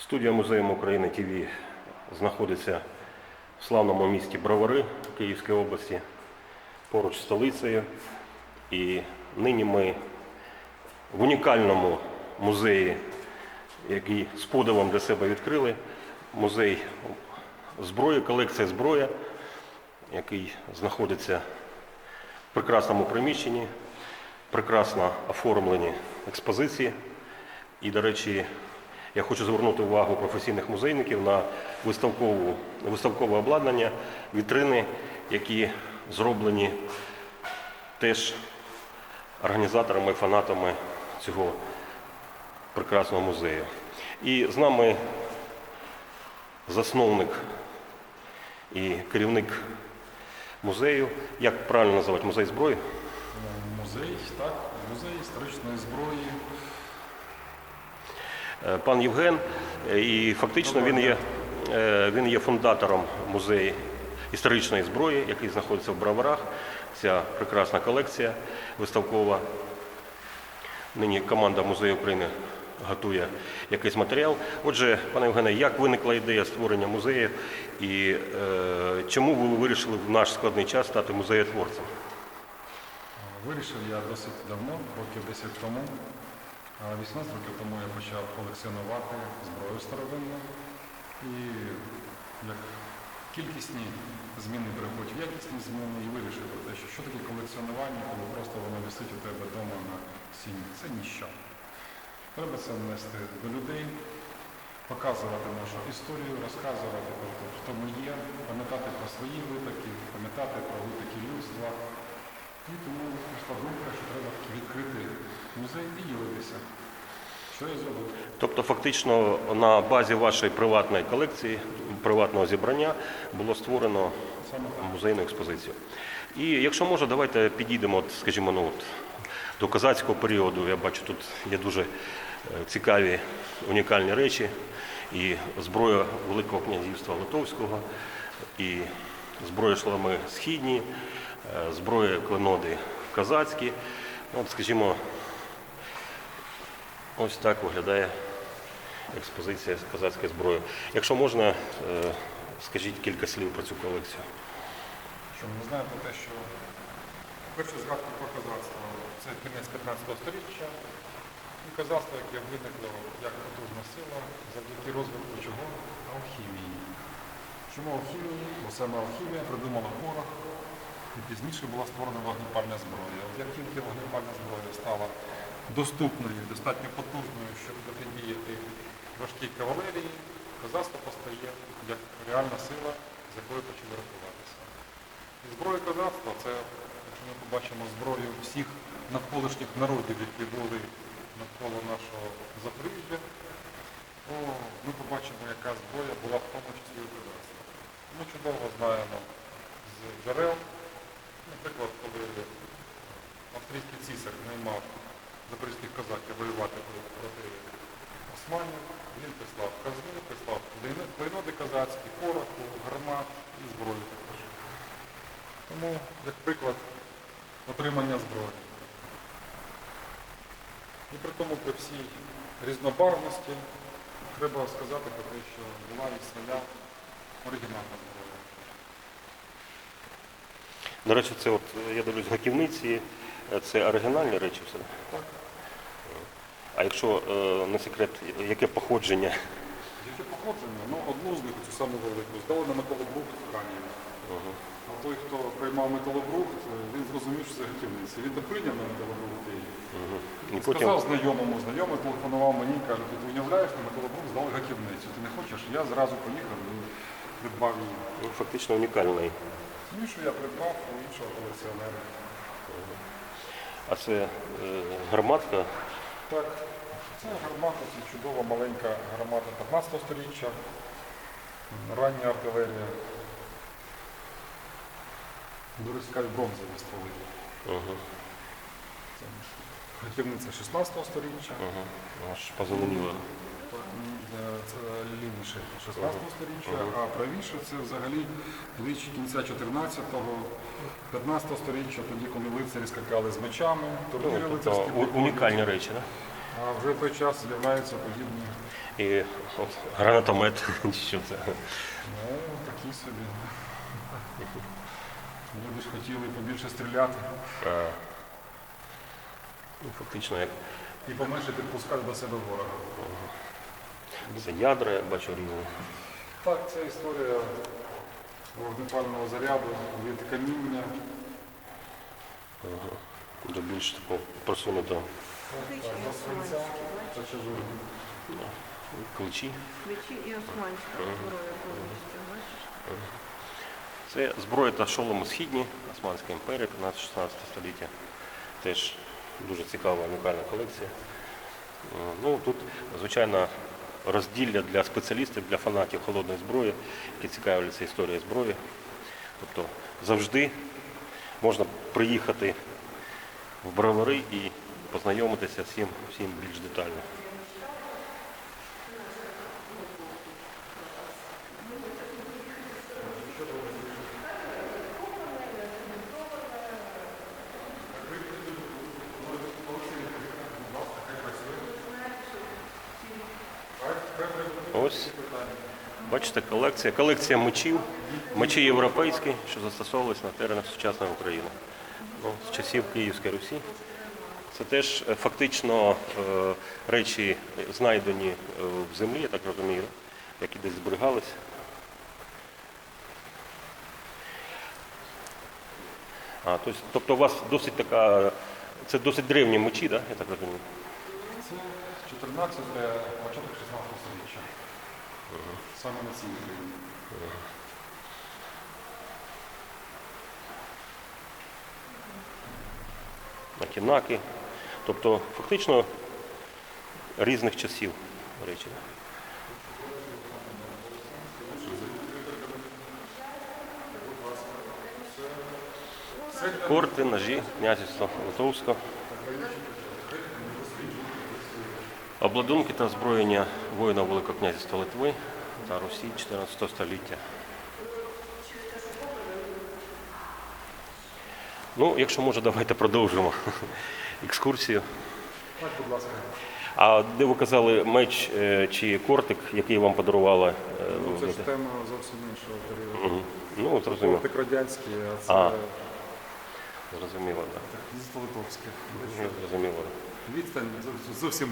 Студія Музею України ТВ знаходиться в славному місті Бровари Київської області, поруч з столицею. І нині ми в унікальному музеї, який з подивом для себе відкрили. Музей зброї, колекція зброя, який знаходиться в прекрасному приміщенні, прекрасно оформлені експозиції. І, до речі, я хочу звернути увагу професійних музейників на виставкову, виставкове обладнання, вітрини, які зроблені теж організаторами, фанатами цього прекрасного музею. І з нами засновник і керівник музею. Як правильно називати музей зброї? Музей, так, музей історичної зброї. Е, Пан Євген, е, і фактично він є, е, він є фундатором музею історичної зброї, який знаходиться в Броварах. Ця прекрасна колекція виставкова. Нині команда Музею України готує якийсь матеріал. Отже, пане Євгене, як виникла ідея створення музею і е, чому ви вирішили в наш складний час стати музеєтворцем? Вирішив я досить давно, років 10 тому. А 18 років тому я почав колекціонувати зброю старовинну. І як кількісні зміни переходять в якісні зміни і вирішив про те, що що таке колекціонування, коли просто воно висить у тебе вдома на стіні. Це ніщо. Треба це нести до людей, показувати нашу історію, розказувати про те, хто ми є, пам'ятати про свої випадки, пам'ятати про випадки людства. І тому прийшла думка, що треба відкрити музей і ділитися. Що я зробив? Тобто, фактично, на базі вашої приватної колекції, приватного зібрання було створено музейну експозицію. І якщо може, давайте підійдемо, скажімо, ну, от, до козацького періоду. Я бачу, тут є дуже е, цікаві, унікальні речі. І зброя Великого князівства Литовського, і зброя шлами східні, е, зброя клиноди козацькі. От, скажімо, ось так виглядає експозиція козацької зброї. Якщо можна, е, скажіть кілька слів про цю колекцію. Що ми знаємо про те, що перше згадку про козацтво це кінець 15 століття. І козацтво, яке виникло як потужна сила завдяки розвитку чого? Алхімії. Чому алхімії? Бо саме алхімія придумала порох і пізніше була створена вогнепальна зброя. Як тільки вогнепальна зброя стала доступною, достатньо потужною, щоб протидіяти важкій кавалерії, козацтво постає як реальна сила, з якою почали рахуватися. І зброя козацтва це, якщо ми побачимо зброю всіх навколишніх народів, які були навколо нашого Запоріжжя, то ми побачимо, яка зброя була в тому числі у козацтва. Ми чудово знаємо з джерел, наприклад, коли австрійський цісар наймав запорізьких козаків воювати проти османів, він прислав казни, прислав клейно- клейноди козацькі, пороху, гармат і зброю також. Тому, як приклад, отримання зброї. І при тому при всій різнобарвності треба сказати про те, що була і своя оригінальна зброя. До речі, це от, е, я дивлюсь, гаківниці, е, це оригінальні речі все. Так. А якщо е, не секрет, яке походження? Яке походження? Ну, одну з них, цю саму велику, здали на металобрухт в Каніві. А той, хто приймав металобрухт, він зрозумів, що це готівниця. Він не прийняв на металобрухт і І потім сказав знайомому, знайомий телефонував мені, каже, ти уявляєш, на металобрухт здали готівницю. Ти не хочеш? Я зразу поїхав і придбав її. ну, фактично унікальний. Що я придбав у іншого колекціонера. А це е, гарматка. Так, це гармата, це чудова маленька гармата 15 століття, рання артилерія. Дуже цікаві бронзові стволи. Угу, Це Готівниця 16 століття, угу. Аж позеленіло. Е, це лівіше 16 століття, а правіше це взагалі річ кінця 14-го, 15-го століття, тоді, коли лицарі скакали з мечами, турніри Ну, тобто лицарські у- унікальні речі, так? А вже в той час з'являються подібні, І от, гранатомет, що це. ну, такі собі. Люди ж хотіли побільше стріляти А, ну, фактично, як і поменше підпускати до себе ворога. Це ядра, я бачу різні. Так, це історія вогнепального заряду від каміння. До більш такого просунутого до свинця, чужого. і османська зброя повністю, бачиш? Це зброя та шоломи східні Османської імперії 15-16 століття. Теж дуже цікава унікальна колекція. Е, Ну, тут, звичайно, розділля для спеціалістів, для фанатів холодної зброї, які цікавляться історією зброї. Тобто завжди можна приїхати в бровари і познайомитися всім, всім більш детально. Ось, бачите, колекція. Колекція мечів, мечі європейські, що застосовувалися на теренах сучасної України. Ну, з часів Київської Русі. Це теж е, фактично е, речі знайдені е, в землі, я так розумію, які десь зберігалися. А, тобто, тобто у вас досить така, це досить древні мечі, да? я так розумію? Це 14 початок 16 століття. Саме на цій Україні. накінаки. Тобто фактично різних часів речі. Корти, ножі, князівство Литовська. Обладунки та озброєння воїнів Великого князівства Литви та Русі 14 століття. Ну, якщо може, давайте продовжимо екскурсію. Так, будь ласка. А де ви казали меч е, чи кортик, який вам подарувала? е, Ну, це ж тема зовсім іншого періоду. Мгм. Ну, зрозуміло. Кортик радянський, а це А. Зрозуміло, так. князівство Литовське. Ну, Зрозуміло. Відстань зовсім- зовсім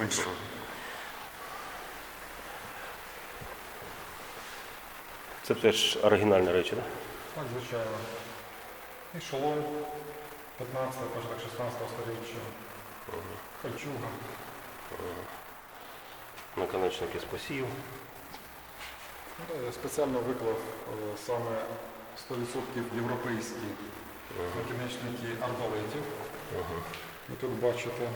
Це теж оригінальні речі, так? Так, звичайно. І шолом 15 початок 16 століття. Кольчуга. Наконечники спасів. Ну, Я спеціально виклав е, саме 100% європейські накінечники арбалетів. Ви тут бачите.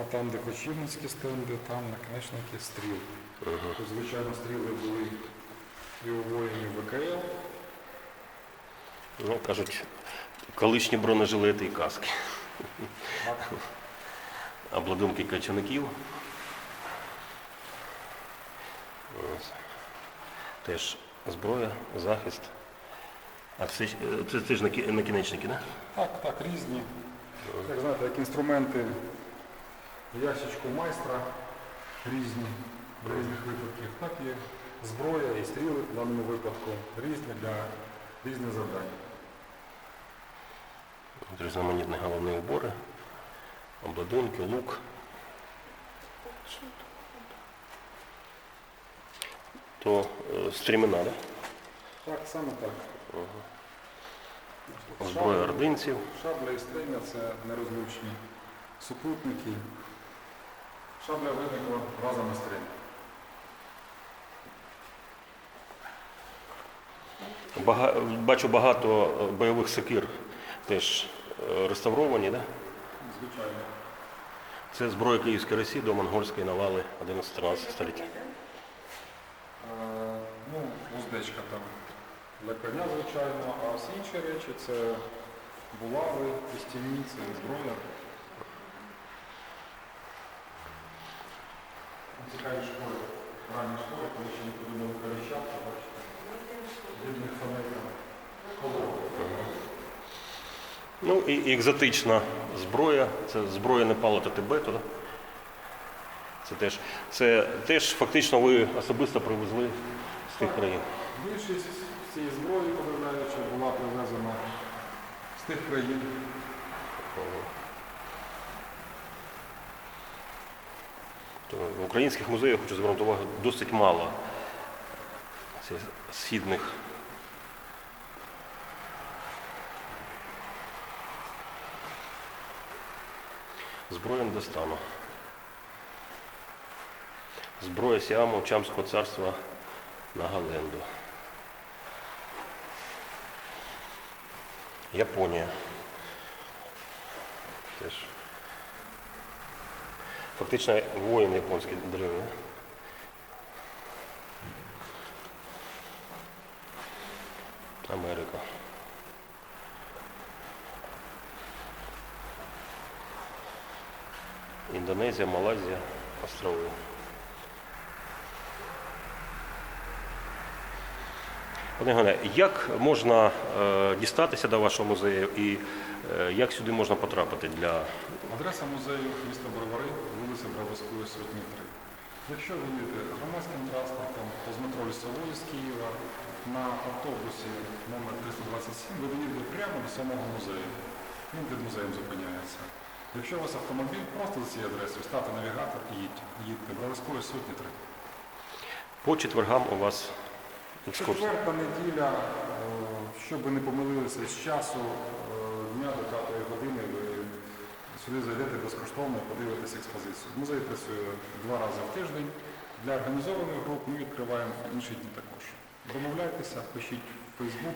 А там, де кочівницькі стенди, там наконечники стріл. Тут, звичайно, стріли були у воїнів ВКЛ. Ну, кажуть, колишні бронежилети і каски. Обладунки качаників. Теж зброя, захист. А це, ж- це теж накі- накінечники, так? так, так, різні. Як знаєте, як інструменти ящичку майстра різні в різних випадках, так і зброя і стріли в даному випадку різні для різних завдань. Різноманітні головні убори, обладунки, лук. То е, стрімена, да? Так, саме так. зброя ординців. Шабля і стремя це нерозлучні супутники. Шабля виникла разом із стремя. Бага... Бачу багато е, бойових сокир теж е, реставровані, да? Звичайно. Це зброя Київської Росії до монгольської навали 11-13 століття. Е, ну, уздечка там для коня, звичайно, а всі інші речі це булави, пістівні, зброя. Цікаві школи, ранні школи, коли ще не придумали перещатку, бачите. Ну і екзотична зброя, це зброя Непалу та Тибету. Да? Це теж, це теж фактично ви особисто привезли з тих країн. Більшість цієї зброї, подавляючи, була привезена з тих країн. То в українських музеях, хочу звернути увагу, досить мало східних. Зброя не достану. Зброя Сіаму Чамського царства на Галенду. Японія. Теж. Фактично воїн японський древній. Америка. Індонезія, Малайзія, острови. Пане Іване, як можна е, дістатися до вашого музею і е, як сюди можна потрапити для Адреса музею міста Бровари, вулиця Броварської, сотні 3. Якщо ви їдете громадським транспортом, то з метро Лісової з Києва на автобусі номер 327 ви доїдете прямо до самого музею. Він під музеєм зупиняється. Якщо у вас автомобіль, просто за цією адресою ставте навігатор і їдьте. Їдьте Броварської сотні 3. по четвергам у вас екскурсія? Четверта неділя, е, щоб ви не помилилися з часу е, дня до 5 години, ви сюди зайдете безкоштовно і подивитесь експозицію. Музей працює два рази в тиждень. Для організованих груп ми відкриваємо інші дні також. Домовляйтеся, пишіть в Фейсбук.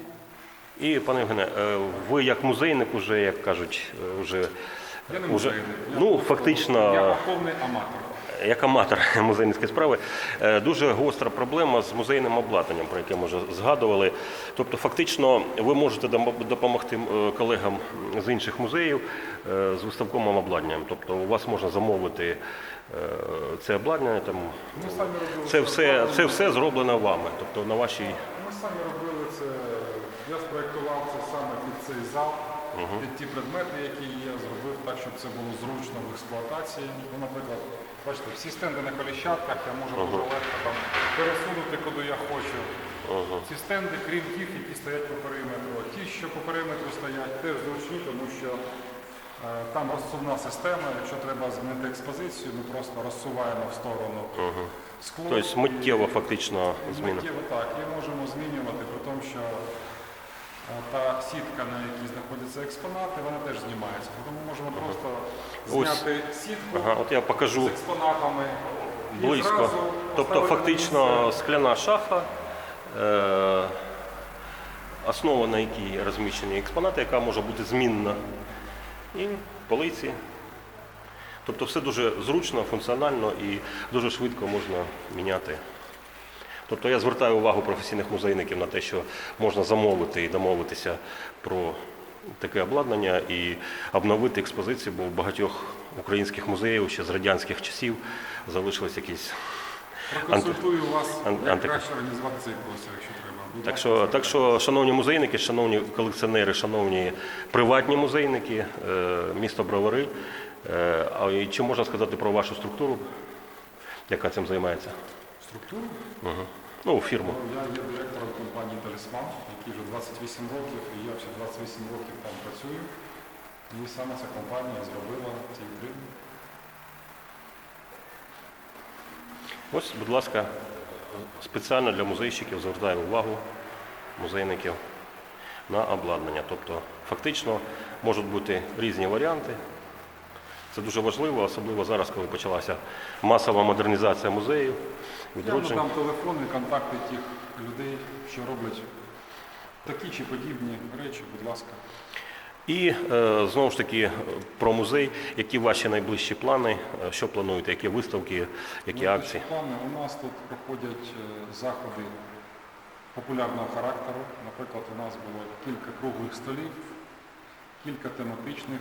І, пане Євгене, е, ви як музейник, уже, як кажуть, е, уже, Я не музейник. я ну, фактично, Я повний аматор. як аматор музейницької справи, е, дуже гостра проблема з музейним обладнанням, про яке ми вже згадували. Тобто, фактично, ви можете допомогти е, колегам з інших музеїв е, з виставковим обладнанням. Тобто, у вас можна замовити це обладнання. Там, це, все, це все зроблено вами, тобто на вашій. Ми самі робили це. Я спроєктував це саме під цей зал, під ті предмети, які є, зробив так, щоб це було зручно в експлуатації. Ну, наприклад, бачите, всі стенди на коліщатках, я можу дуже легко там пересунути, куди я хочу. Ці стенди, крім тих, які стоять по периметру. Ті, що по периметру стоять, теж зручні, тому що е, там розсувна система. Якщо треба змінити експозицію, ми просто розсуваємо в сторону скло. Тобто миттєво фактично зміна. Миттєво так, і можемо змінювати, при тому, що та сітка, на якій знаходяться експонати, вона теж знімається. Тому ми можемо просто зняти сітку Ага, от я з покажу експонатами. і близько. зразу Тобто поставити на фактично місце. скляна шафа, е, основа на якій розміщені експонати, яка може бути змінна. І полиці. Тобто все дуже зручно, функціонально і дуже швидко можна міняти. Тобто я звертаю увагу професійних музейників на те, що можна замовити і домовитися про таке обладнання і обновити експозицію, бо в багатьох українських музеїв ще з радянських часів залишились якісь. Проконсультую вас, ан- як краще організувати цей простір, якщо треба. Так що, так що, шановні музейники, шановні колекціонери, шановні приватні музейники, е, місто Бровари, е, а і чи можна сказати про вашу структуру, яка цим займається? структуру. Угу. Ну, фірму. Я є директором компанії Талісман, який вже 28 років, і я вже 28 років там працюю. І саме ця компанія зробила ці вітрини. Ось, будь ласка, спеціально для музейщиків звертаю увагу музейників на обладнання. Тобто, фактично можуть бути різні варіанти. Це дуже важливо, особливо зараз, коли почалася масова модернізація музеїв, Я відродження. надам телефони, контакти тих людей, що роблять такі чи подібні речі, будь ласка. І е, знову ж таки про музей, які ваші найближчі плани, е, що плануєте, які виставки, які акції? Плани у нас тут проходять е, заходи популярного характеру. Наприклад, у нас було кілька круглих столів, кілька тематичних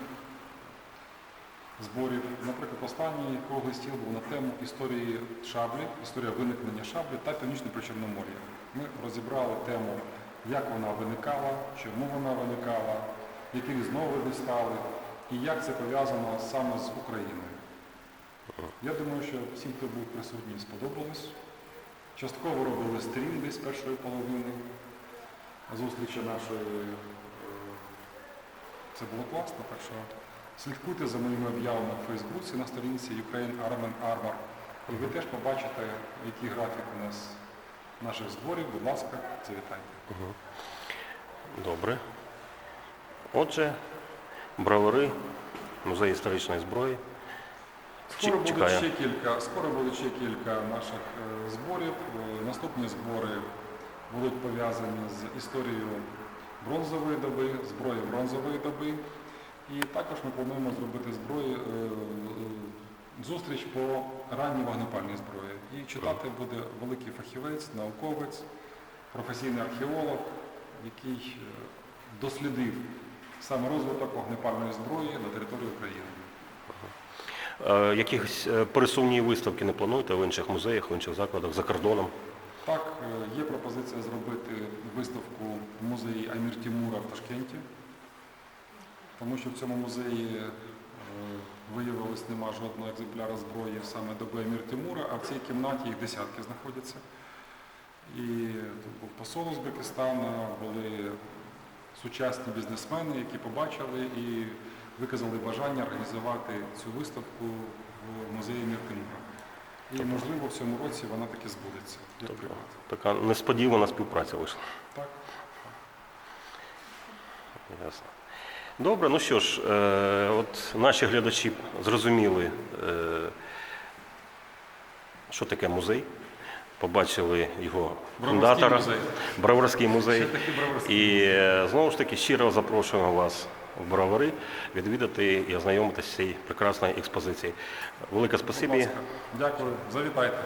зборів. Наприклад, останній круглий стіл був на тему історії шаблі, історія виникнення шаблі та північне причорномор'я. Ми розібрали тему, як вона виникала, чому вона виникала, які різновиди стали і як це пов'язано саме з Україною. Я думаю, що всім, хто був присутній, сподобалось. Частково робили стрім десь першої половини зустрічі нашої. Е, Це було класно, так що слідкуйте за моїми об'явами в Фейсбуці на сторінці Ukraine Armen Armor. І ви теж побачите, який графік у нас наших зборів. Будь ласка, завітайте. Добре. Отже, бравари, музей історичної зброї. Скоро буде ще кілька, скоро буде ще кілька наших е, зборів. Е, Наступні збори будуть пов'язані з історією бронзової доби, зброї бронзової доби. І також ми плануємо зробити зброї, е, е, зустріч по ранній вогнепальній зброї. І читати буде великий фахівець, науковець, професійний археолог, який е, дослідив саме розвиток вогнепальної зброї на території України. Е, пересувні виставки не плануєте в інших музеях, в інших закладах за кордоном? Так, є пропозиція зробити виставку в музеї Амір Тімура в Ташкенті, тому що в цьому музеї е, виявилось нема жодного екземпляра зброї саме доби Амір Тимура, а в цій кімнаті їх десятки знаходяться. І тут був посол Узбекистана, були сучасні бізнесмени, які побачили і виказали бажання організувати цю виставку в музеї Амір Тимура. І, можливо, в цьому році вона таки збудеться. як Тобто така несподівана співпраця вийшла. Так. Ясно. Добре, ну що ж, е, от наші глядачі зрозуміли, е, що таке музей, побачили його фундатора, музей. Броварський музей. І е, знову ж таки щиро запрошуємо вас в Бровари відвідати і ознайомитися з цією прекрасною експозицією. Велике спасибі. Дякую. Завітайте.